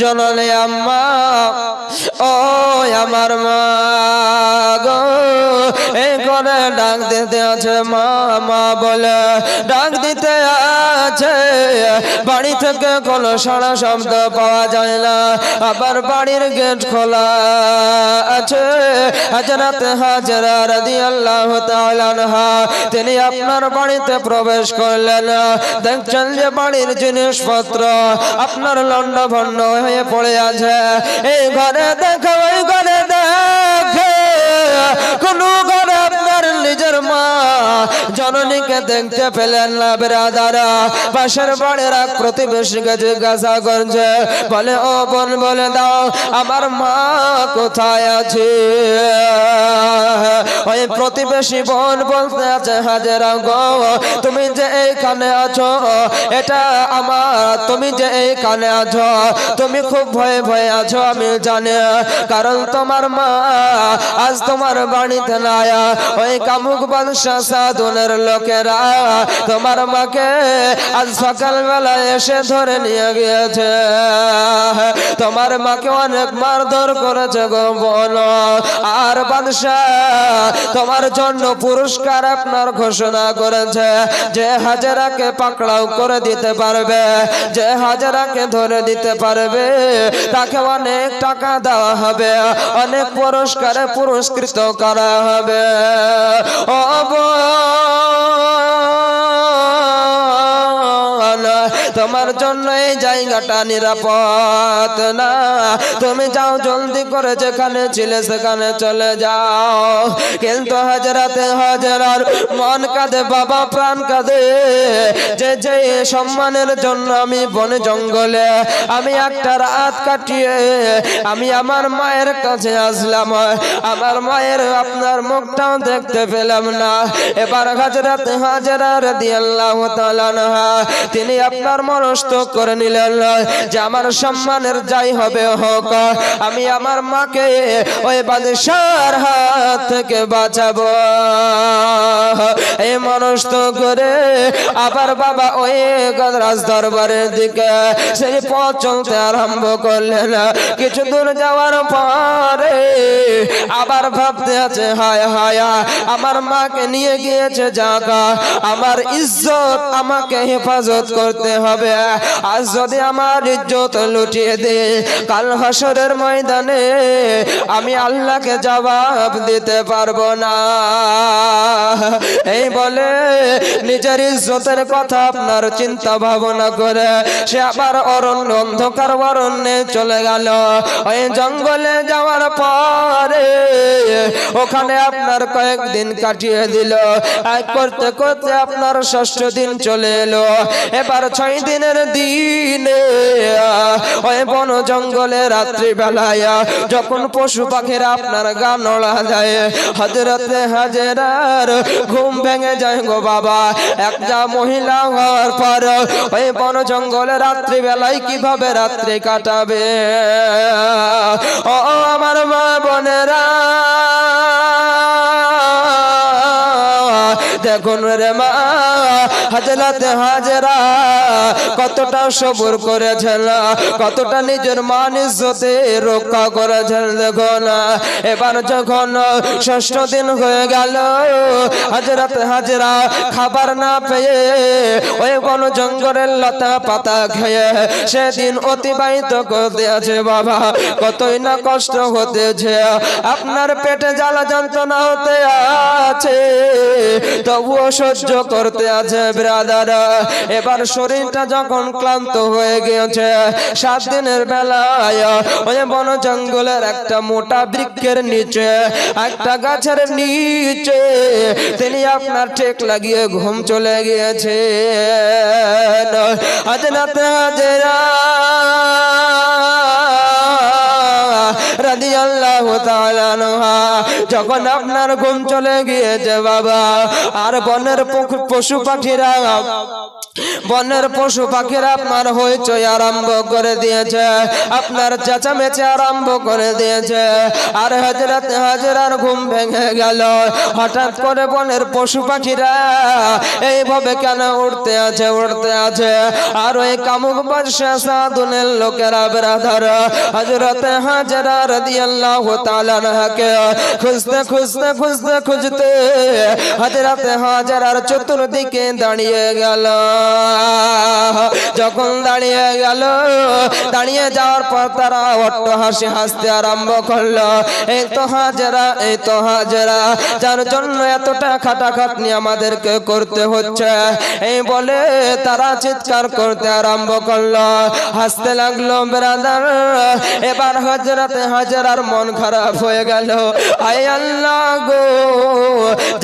জননী আম্মা ও আমার মা গো। করে ডাক দিতে আছে মা মা বলে, ডাক দিতে আছে। বাড়ি থেকে কোনো সারা শব্দ পাওয়া যায় না, আবার বাড়ির গেট খোলা আছে। হাজরাতে হাজরা রাদি আল্লাহ তিনি আপনার বাড়িতে প্রবেশ করলেন। দেখছেন যে বাড়ির জিনিসপত্র আপনার লন্ড ভন্ড হয়ে পড়ে আছে। এই ঘরে দেখো ওই ঘরে জননীকে দেখতে পেলেন না বেরাদারা। পাশের বাড়েরা প্রতিবেশীকে জিজ্ঞাসা করছে, বলে, ও বোন, বলে দাও, আমার মা কোথায় আছে? ওই প্রতিবেশী বোন বলতে আছে, হাজেরা গো, তুমি যে এইখানে আছো, এটা আমার। তুমি যে এইখানে আছো, তুমি খুব ভয়ে ভয়ে আছো, আমি জানি। কারণ তোমার মা আজ তোমার বাড়িতে নাই। ওই কামুক বাদশাহ সাধনের লোকেরা তোমার মাকে আজ সকালবেলা এসে ধরে নিয়ে গিয়েছে। তোমার মাকে অনেক মারধর করেছে গো বোন। আর বাদশাহ তোমার জন্য পুরস্কার আপনার ঘোষণা করেছে। যে হাজারাকে পাকড়াও করে দিতে পারবে যে হাজারাকে ধরে দিতে পারবে তাকে অনেক টাকা দেওয়া হবে অনেক পুরস্কারে পুরস্কৃত করা হবে। বোন, তোমার জন্য এই জায়গাটা নিরাপদ না। তুমি যাও, জলদি করে যেখানে ছিলে সেখানে চলে যাও। কিন্তু হাজারাতে হাজারার মন কাঁদে, বাবা প্রাণ কাঁদে। যে যে সম্মানের জন্য আমি বনে জঙ্গলে আমি একটা রাত কাটিয়ে আমি আমার মায়ের কাছে আসলাম। আমার মায়ের আপনার মুখটাও দেখতে পেলাম না। এবার হাজরাতে হাজারার দিয়াল্লাহ তাআলা তিনি আপনার মনস্থ করে নিলেন যে আমার সম্মানের যাই হবে হোক, আমি আমার মাকে ওই বাদশার হাত থেকে বাঁচাবো। এই মনস্থ করে আবার বাবা ওই গদরাজ দরবারের দিকে সেই পথ চলতে আরম্ভ করলেন। কিছু দূর যাওয়ার পরে আবার ভাবতে আছে, হায় হায়, আমার মাকে নিয়ে গিয়েছে জাগা, আমার ইজ্জত আমাকে হেফাজত করতে হবে। আজ যদি আমার ইজ্জত লুটিয়ে দে কাল হাসরের ময়দানে আমি আল্লাহকে জবাব দিতে পারব না। এই বলে নিজের ইজ্জতের কথা আপনার চিন্তা ভাবনা করে সে আবার অরণ্য অন্ধকার অরণ্যে চলে গেল। ওই জঙ্গলে যাওয়ার পরে ওখানে আপনার কয়েকদিন কাটিয়ে দিল। এক করতে করতে আপনার ষষ্ঠ দিন চলে এলো। এবার ছয় দিনের দিনে, ওই বন জঙ্গলে রাত্রি বেলায় যখন পশু পাখিরা আপনার গা নড়া যায় হাজরাতে হাজেরার ঘুম ভেঙে যায় গো বাবা। একটা মহিলা হওয়ার পর ওই বন জঙ্গলে রাত্রি বেলায় কীভাবে রাত্রি কাটাবে? ও আমার মা বোনেরা দেখুন রে মা হাজরা, কতটা সবুর করেছেন, কতটা নিজের রক্ষা করেছেন দেখুন, এবার যখন ষষ্ঠ দিন হয়ে গেল, হাজরাতে হাজরা খাবার না পেয়ে ওই বন জঙ্গলের লতা পাতা খেয়ে সেদিন অতিবাহিত করতে আছে বাবা, কতই না কষ্ট হতেছে, আপনার পেটে জ্বালা যন্ত্রণা হতে আছে তবুও সহ্য করতে আছে ব্রাদার এবার শরীরটা যখন ক্লান্ত হয়ে গিয়েছে, সাত দিনের বেলায় ওই বন জঙ্গলের একটা মোটা বৃক্ষের নিচে, একটা গাছের নিচে তিনি আপনার ঠেক লাগিয়ে ঘুম চলে গিয়েছে আজ রাতে হাজেরা যখন আপনার ঘুম চলে গিয়েছে বাবা আর বনের পশু পাখিরা বনের পশু পাখিরা আপনার হইচই আরম্ভ করে দিয়েছে। আপনার চেঁচামেচি আরম্ভ করে দিয়েছে। আর হাজরাত হাজরার ঘুম ভেঙে গেল। হঠাৎ করে বনের পশু পাখিরা এইভাবে কেন উঠতে আছে উঠতে আছে? আর ওই কামুক বাদশাহ সাধুনের লোকেরা বেরাধার হজরত হাজরা রাদিয়াল্লাহু তাআলা নাহাকে খুঁজতে খুঁজতে খুঁজতে খুঁজতে হজরত হাজরার চতুর্দিকে দাঁড়িয়ে গেল। যখন দাঁড়িয়ে গেল, দাঁড়িয়ে যাওয়ার পর তারা অট্ট হাসি হাসতে আরম্ভ করল। এই তো হাজরা, এই তো হাজরা, যার জন্য এতটা খাটাখাটনি আমাদেরকে করতে হচ্ছে। এই বলে তারা চিৎকার করতে আরম্ভ করল। হাসতে লাগল, বেরাদার, এবার হাজরাতে হাজারার মন খারাপ হয়ে গেল। আই আল্লাহ গো,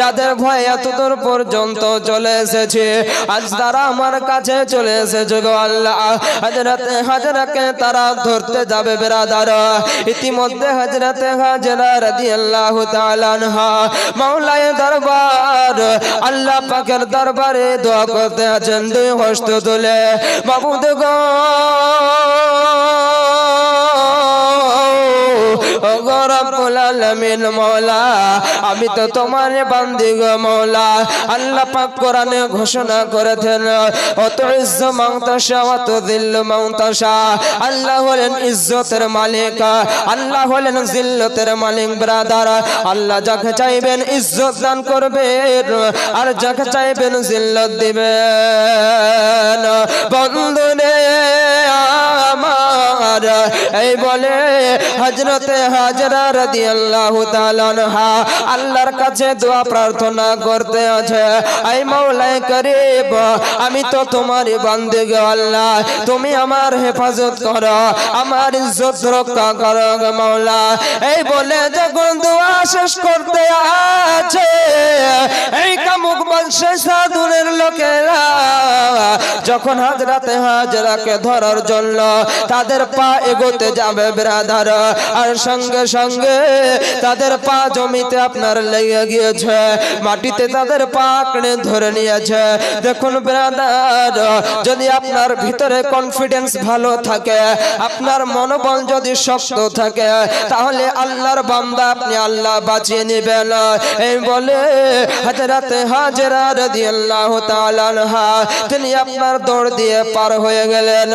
যাদের ভয় এতদূর পর্যন্ত চলে এসেছে, আজ তারা আমার কাছে চলে এসেছে গো আল্লাহ। হাজরাতে হাজরাকে তারা ধরতে যাবে বেরাদার। ইতিমধ্যে হাজরাতে হাজরা রাজি আল্লাহ আনহা মাওলায় দরবার আল্লাহ পাকের দরবারে দোয়া করতে আছেন, দুই হস্ত তুলে। বাবুদ গো আমি তো তোমার বান্দি গো মওলা। আল্লাহ পাক কোরআনে ঘোষণা করেছেন অত ইজ্জ মাংতাশা অত দিল্ল মাংতাশা আল্লাহ হলেন ইজ্জতের মালিক, আল্লাহ হলেন জিল্লতের মালিক, ব্রাদার। আল্লাহ যাকে চাইবেন ইজ্জত দান করবেন, আর যাকে চাইবেন জিল্লত দিবেন। বন্ধুরে আমার, এই বলে হজরতে হাজরা রাদিয়াল্লাহু তাআলা আল্লাহর কাছে দোয়া প্রার্থনা করতে আছে, আই করিব, আমি তো তোমারই বান্দে আল্লাহ, তুমি আমার হেফাজত করো, আমার ইজ্জত রক্ষা করো গো মাওলা। এই বলে যখন দোয়া শেষ করতে আছে, এই কামুক বংশে সাধুরের লোকেরা যখন হাজরাতে হাজরাকে ধরার জন্য তাদের পা এগোতে যাবে, ব্রাদার। আর সঙ্গে সঙ্গে তাদের পা জমিতে আপনার লেগে গিয়েছে, মাটিতে তাদের পা ধরে নিয়েছে। দেখুন ব্রাদার, যদি আপনার ভিতরে কনফিডেন্স ভালো থাকে, আপনার মনোবল যদি শক্ত থাকে, তাহলে আল্লাহর বান্দা আপনি আল্লাহ বাঁচিয়ে নেবেন। এই বলে হাজরাতে হাজরা রাদিয়াল্লাহু তাআলা আনহা, তিনি আপনার দৌড় দিয়ে পার হয়ে গেলেন।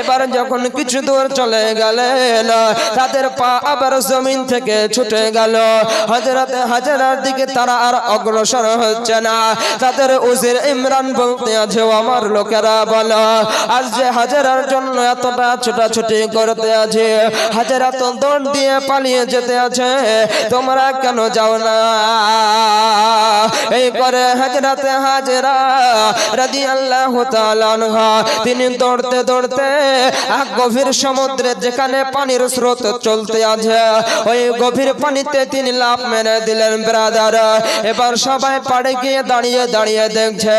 এবার যখন কিছু দূর চলে গেলেন, তাদের পা আবার জমিন থেকে ছুটে গেল। হজরতে হাজারার দিকে তারা আর অগ্রসর হচ্ছে না। তাদের উজির ইমরান বলতে আছে আমার লোকেরা, বলো, আজ যে হাজারার জন্য এতটা ছোটাছুটি করতে আছে, হাজারা তো দৌড় দিয়ে পালিয়ে যেতে আছে, তোমরা কেন যাও না? এই করে হাজরাতে হাজরা রাদি আল্লাহ তিনি দৌড়তে দৌড়তে এক গভীর সমুদ্রে যেখানে পানির স্রোত চলতে আছে ওই গভীর পানিতে তিনি লাফ মেরে দিলেন, ব্রাদার। এবার সবাই পাড়ে গিয়ে দাঁড়িয়ে দাঁড়িয়ে দেখছে,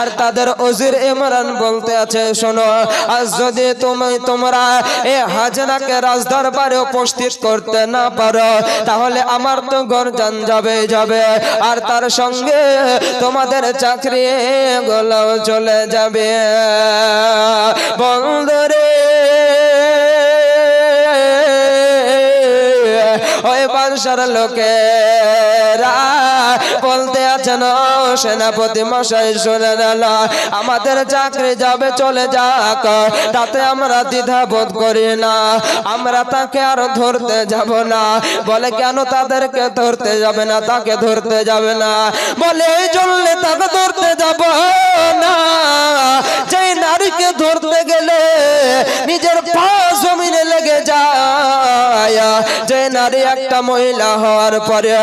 আর তাদের অজির ইমরান বলতে আছে, শোনো, আজ যদি তুমি, তোমরা এ হাজরাকে রাজদরবারে উপস্থিত করতে না পারো, তাহলে আমার তো গরজান যাবে যাবে। আর তার সঙ্গে তোমাদের চাকরি গুলো চলে যাবে। বন্ধরে ওই লোকেরা বলতে আছেন সেনাপতি মশাই, শুনে নিল, আমাদের চাকরি যাবে, চলে যাক। তাতে আমরা দ্বিধা বোধ করি না, আমরা তাকে আর ধরতে যাব না। বলে, কেন তাদেরকে ধরতে যাবে না? তাকে ধরতে যাবে না। বলে, এই জন্য তাকে ধরতে যাব না। যেই নারীকে ধরতে গেলে নিজের পা জমিনে লেগে যায় যে নারী একটা মহিলা হওয়ার পরে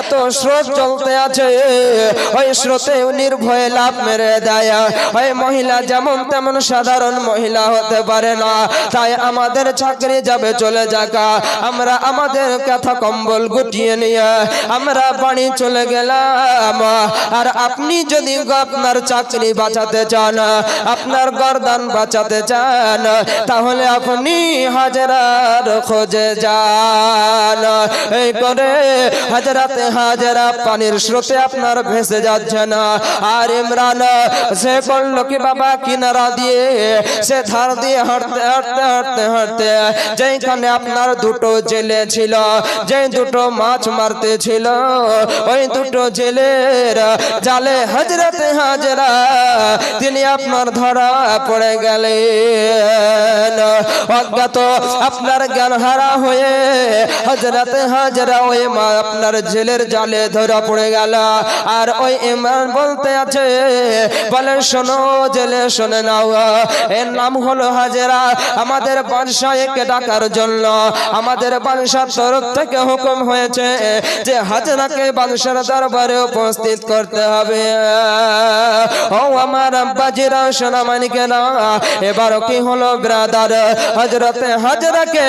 এত স্রোত চলতে আছে। ওই স্রোতে নির্ভয়ে লাভ মেরে দেয়। ওই মহিলা যেমন তেমন সাধারণ মহিলা হতে পারে না। তাই আমাদের চাকরি যাবে, চলে যাকা। আমরা আমাদের কথা কম্বল গুটিয়ে নিয়ে আমরা বাড়ি চলে গেলাম। আর আপনি যদি আপনার চাকরি বাঁচাতে চান, আপনার গরদান বাঁচাতে চান, তাহলে আপনি হাজারার খোঁজে যান। এই করে হাজরাতে হাজরা পানির স্রোতে আপনার ভেসে যাচ্ছে না। আর ইমরান, সে করল কি বাবা, কিনারা দিয়ে সে ধার দিয়ে হাঁটতে হাঁটতে হাঁটতে হাঁটতে যেখানে আপনার দুটো জেলে ছিল যে দুটো মাছ মারতে ছিল, ওই দুটো জেলের জালে হাজরাতে হাজরা তিনি আপনার ধরা পড়ে গেলেন। অজ্ঞাত আপনার জ্ঞান হারা হয়ে হাজরাতে হাজরা ওই মা আপনার জেলের জালে ধরা পড়ে গেল। আর ওই ইমান বলতে আছে, বলে শোনো জেলে শোনে নাও। এর নাম হলো হাজেরা। আমাদের বাদশাহকে ডাকার জন্য আমাদের বাদশার তরফ থেকে হুকুম হয়েছে যে হাজরাকে বাদশার দরবারে উপস্থিত করতে হবে। ও আমার আব্বাজিরা, সোনা মানিকেরা, এবার কি হলো ব্রাদার? হজরতে হাজরাকে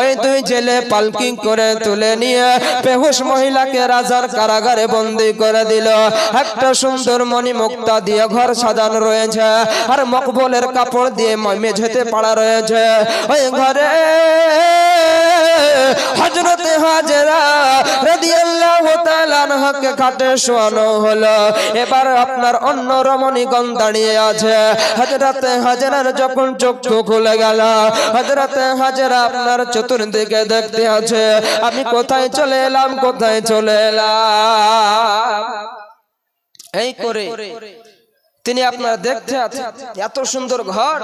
ওই দুই জেলে পালকিং করে তুলে নিয়ে বেহুশ মহিলাকে রাজার কারাগারে বন্দি করে দিল। একটা সুন্দর মণি মুক্তা দিয়ে ঘর সাজানো রয়েছে আর মকবলের কাপড় দিয়ে মেঝেতে পাড়া রয়েছে। ওই ঘরে হজরতে হাজরা রাদিয়াল্লাহু আনহাকে খাটে শোয়ানো হলো। এবার আপনার অন্য রমণীগণ দাঁড়িয়ে আছে। হাজরাতে হাজরার যখন চক্ষু খুলে গেল হাজরাতে হাজরা আপনার চতুর্দিকে দেখতে আছে। আমি কোথায় চলে এলাম, কোথায় চলে এলাম? এই করে তিনি আপনার দেখতে আছেন। এত সুন্দর ঘর।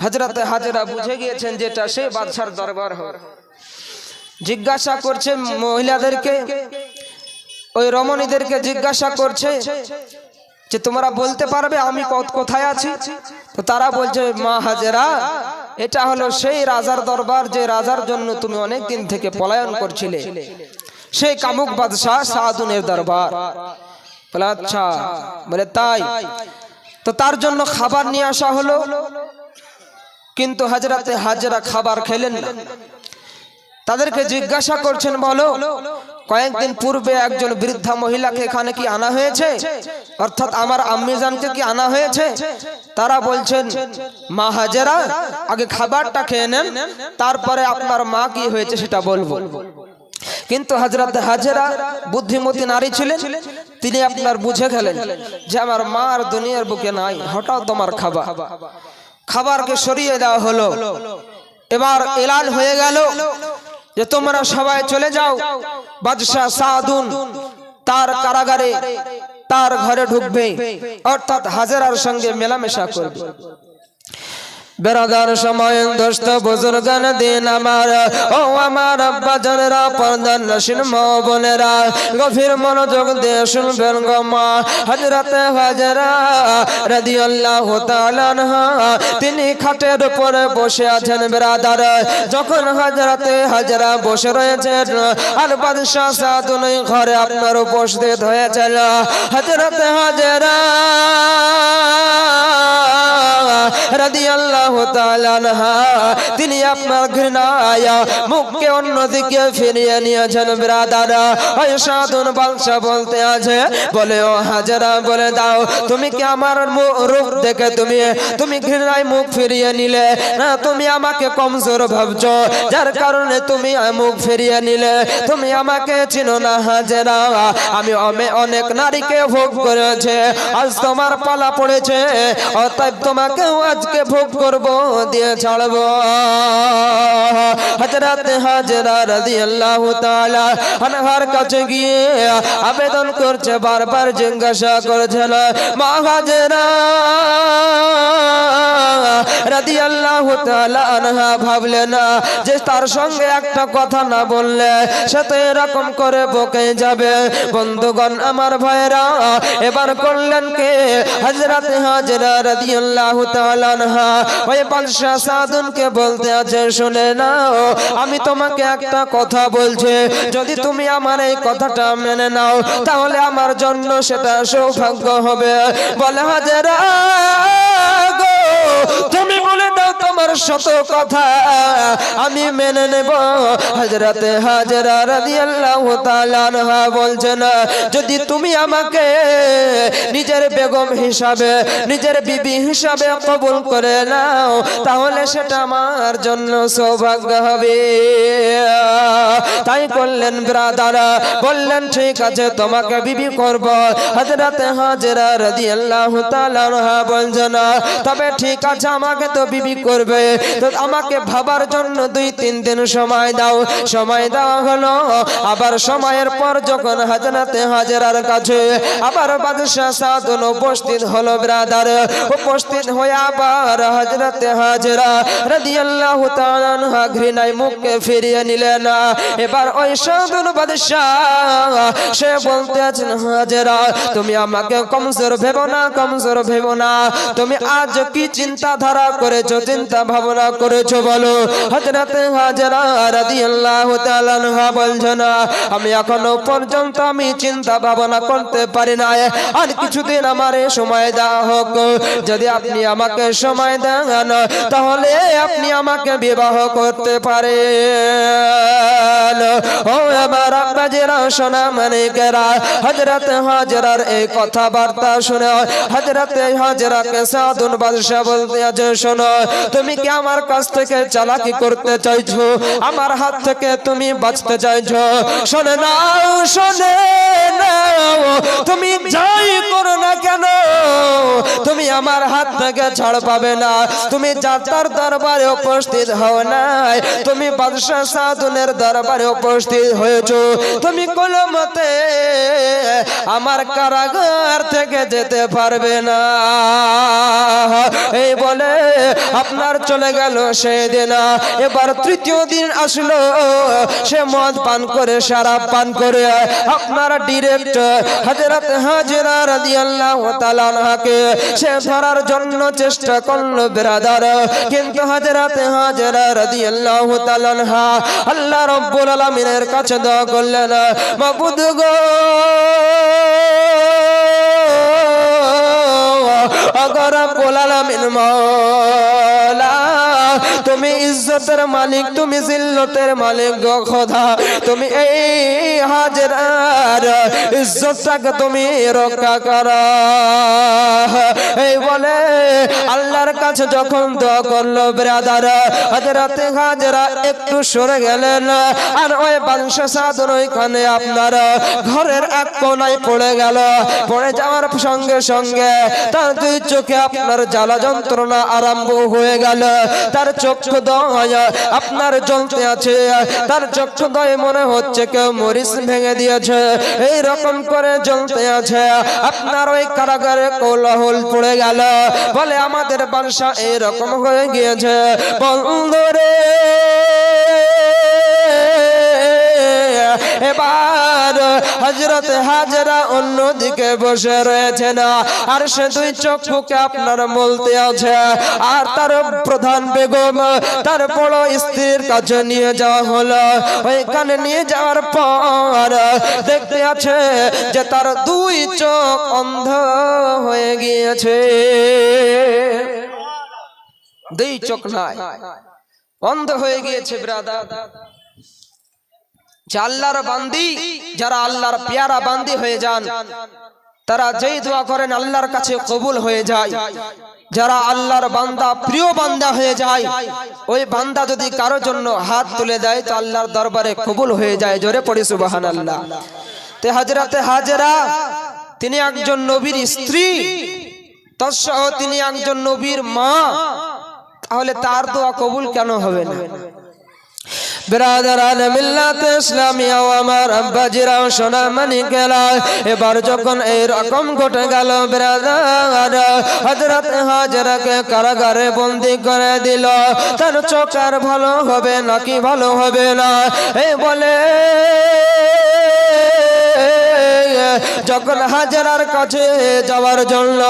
হাজরাতে হাজরা বুঝে গিয়েছেন যেটা সে বাদশার দরবার হবে জিজ্ঞাসা করছে মহিলাদেরকে ওই রমণীদেরকে জিজ্ঞাসা করছে যে, তোমরা বলতে পারবে আমি কোথায় আছি? তো তারা বলছে, মা হাজেরা, এটা হলো সেই রাজার দরবার যে রাজার জন্য তুমি অনেক দিন থেকে পলায়ন করছিলে। সেই কামুক বাদশাহ সাহাদুনের দরবার। বলে আচ্ছা। বলে, তাই। তো তার জন্য খাবার নিয়ে আসা হলো। কিন্তু হাজরাতে হাজরা খাবার খেলেন না। তাদেরকে জিজ্ঞাসা করছেন বলো কয়েকদিন পূর্বে একজন বৃদ্ধা মহিলাকে এখানে কি আনা হয়েছে? অর্থাৎ আমার আম্মিজানকে কি আনা হয়েছে? তারা বলছেন মা হাজেরা আগে খাবারটা খেয়ে নেন তারপরে আপনার মা কি হয়েছে সেটা বলব। কিন্তু হাজরাতে হাজেরা বুদ্ধিমতী নারী ছিলেন তিনি আপনার বুঝে গেলেন যে আমার মা আর দুনিয়ার বুকে নাই হঠাৎ তোমার খাবার। খাবারকে সরিয়ে দেওয়া হলো। এবার এলান হয়ে গেল। যে তোমরা সবাই চলে যাও, বাদশাহ সাদুন তার কারাগারে, তার ঘরে ঢুকবে, অর্থাৎ হাজারার সঙ্গে মেলামেশা করবে। বেড়াদার সময় দোস্ত বুজুর্গান দিন আমার। ও আমার আব্বা জানেরা, পর্দার নসীন মা বোনেরা গভীর মনোযোগ দিয়ে শুনবেন গো মা। হজরতে হাজরা রাদিয়াল্লাহু তাআলা তিনি খাটের উপরে বসে আছেন বেরাদার। যখন হজরতে হাজরা বসে রয়েছেন, আর বাদশাহ সাদুন ঘরে আপনার উপস্থিত হয়েছিল হজরতে হাজরা রাদিয়াল্লাহু তাআলা তিনি আপনার ঘৃণায় মুখকে অন্যদিকে ফিরিয়ে নিয়েছেন ব্রাদারা। ওই সাধুন বাদশা বলতে আছে, বলে, ও হাজারা, বলে দাও, তুমি কি আমার রূপ দেখে তুমি তুমি ঘৃণায় মুখ ফিরিয়ে নিলে? না, তুমি আমাকে কমজোর ভাবছ। যার কারণে তুমি মুখ ফিরিয়ে নিলে। তুমি আমাকে চিনো না, হাজারা। আমি অনেক নারীকে ভোগ করেছে। আজ তোমার পালা পড়েছে। অতএব তোমাকেও আজকে ভোগ করব। দিয়ে ছাড়বো। হজরত হাজরা রাদিয়াল্লাহু তাআলা আনহার কাছে গিয়ে আবেদন করছে, বারবার জিজ্ঞাসা করছেন মা হাজরা রাদিয়াল্লাহু তাআলা আনহা ভাবলেন যে তার সঙ্গে একটা কথা না বললে সে তো এরকম করে বকে যাবে? বন্ধুগণ, আমার ভাইরা এবার করলেন কে? হযরত হাজরা রাদিয়াল্লাহু তাআলা আনহা ওই বলতে আছে, শুনে নাও, আমি তোমাকে একটা কথা বলছি। যদি তুমি আমার এই কথাটা মেনে নাও, তাহলে আমার জন্য সেটা সৌভাগ্য হবে। বলে, হাজরা তুমি বলে দাও তোমার শত কথা, আমি মেনে নেব। হজরতে হাজরা রাদিয়াল্লাহু তাআলা আনহা বলছেন যদি তুমি আমাকে নিজের বেগম হিসাবে, নিজের বিবি হিসাবে কবুল করে না দাও তাহলে সেটা আমার জন্য সৌভাগ্য হবে। তাই করলেন ব্রাদার বললেন ঠিক আছে তোমাকে বিবি করব। হজরতে হাজরা রাদিয়াল্লাহু তাআলা আনহা বলছেন তবে ঠিক আছে আমাকে তো বিবি করবে। তো আমাকে ভাবার জন্য দুই তিন দিন সময় দাও। সময় দেওয়া হলো। আবার সময়ের পর যখন হাজরাতে হাজরার কাছে আবার বাদশাহ সাদুন উপস্থিত হলো ব্রাদার উপস্থিত হয়ে আবার হজরতে হাজরা রাদিয়াল্লাহু তাআলা আনহা ঘৃণায় মুখকে ফিরিয়ে নিলেন এবার ওই সাদুন বাদশাহ, সে বলতে আছেন হাজরা, তুমি আমাকে কমজোর ভেবো না, কমজোর ভেবো না। তুমি আজ কি চিন্তাধারা করেছ চিন্তা ভাবনা করেছ বলো? হজরতে হাজরা রাদিয়াল্লাহু তাআলা আনহা বলছেন আমি এখনও পর্যন্ত আমি চিন্তা ভাবনা করতে পারি না আর কিছুদিন আমার সময় দেওয়া হোক। যদি আপনি আমাকে সময় দেন তাহলে আপনি আমাকে বিবাহ করতে পারেন। ও আমার আব্বাজেরা সোনা মানিকেরা হজরত হাজরার এই কথাবার্তা শুনে হজরত হাজরাকে সাধুন বাদশাহ বলতে আছে, শোনো, তুমি কি আমার কাছ থেকে চালাকি করতে চাইছো? আমার হাত থেকে তুমি বাঁচতে চাইছো? শোনে নাও, শোনে তুমি যাই করো না কেন? তুমি আমার হাত থেকে ছাড় পাবে না। তুমি যাত্রার দরবারে উপস্থিত হও নাই। তুমি বাদশাহ সাধুনের দরবারে উপস্থিত হয়েছো। তুমি কোন মতে আমার কারাগার থেকে যেতে পারবে না। এই বলে আপনার চলে গেল সেই দিন এবার তৃতীয় দিন আসলো। সে মদ পান করে সারাপ পান করে। আপনার ডিরেক্ট হাজরাত হাজরা রাদিয়াল্লাহু তাআলা আনহাকে সে ধরার জন্য চেষ্টা করল। ব্রাদার কিন্তু হাজরাত হাজরা রাদিয়াল্লাহু তাআলা আনহা আল্লাহ রাব্বুল আলামিনের কাছে দোয়া করলেন, মাবুদ গো আগর আলামিন মাওলা তুমি ইজ্জতের মালিক, তুমি জিল্লতের মালিক গো খোদা। তুমি এই হাজরার ইজ্জতটাকে তুমি রক্ষা করো। এই বলে আল্লাহর কাছে যখন দোয়া করল, ব্রাদার হাজরাতে হাজরা একটু সরে গেলেন। আর ওই বাংশ সাধন ওইখানে আপনার ঘরের এক কোনায় পড়ে গেল। পড়ে যাওয়ার সঙ্গে সঙ্গে তার দুই চোখে আপনার জ্বালা যন্ত্রণা আরম্ভ হয়ে গেল। তার চক্ষু দয়া আপনার জ্বলতে আছে। তার চক্ষু দয় মনে হচ্ছে কেউ মরিচ ভেঙে দিয়েছে। এই রকম করে জ্বলতে আছে। আপনার ওই কারাগারে কোলাহল পড়ে গেল। বলে, আমাদের বাসা এরকম হয়ে গিয়েছে। বন্ধুরে এবার হজরত হাজরা অন্যদিকে বসে রয়েছে না আর সে দুই চক্ষুকে আপনার বলতে আছে। আর তার প্রধান বেগম তার বড় স্ত্রীর কাছে নিয়ে যাওয়া হলো। ওইখানে নিয়ে যাওয়ার পর দেখতে আছে যে তার দুই চোখ অন্ধ হয়ে গিয়েছে। দুই চোখ নাই, অন্ধ হয়ে গিয়েছে, ব্রাদার। যে আল্লাহর বান্দি, যারা আল্লাহর পেয়ারা বান্দি হয়ে যান, তারা যেই দোয়া করেন আল্লাহর কাছে কবুল হয়ে যায়। যারা আল্লাহর বান্দা, প্রিয় বান্দা হয়ে যায়, ওই বান্দা যদি কারও জন্য হাত তুলে দেয়, তো আল্লাহর দরবারে কবুল হয়ে যায়। জোরে পড়ি সুবাহান আল্লাহ তে হাজরাতে হাজরা, তিনি একজন নবীর স্ত্রী, তৎসহ তিনি একজন নবীর মা, তাহলে তার দোয়া কবুল কেন হবে না? ব্রাদারান মিল্লাতে ইসলামী আমার আব্বাজিরাও সোনা মানি গেলা। এবার যখন এই রকম ঘটে গেল ব্রাদার হযরত হাজরাকে কারাগারে বন্দি করে দিল। তার চোখ আর ভালো হবে নাকি ভালো হবে না? এই বলে যখন হাজারার কাছে যাওয়ার জন্য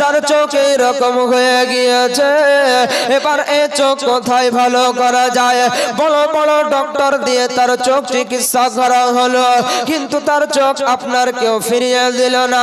তার চোখ এরকম হয়ে গিয়েছে, এবার এ চোখ কোথায় ভালো করা যায়? বড় বড় ডক্টর দিয়ে তার চোখ চিকিৎসা করা হলো, কিন্তু তার চোখ আপনার কেউ ফিরিয়ে দিল না।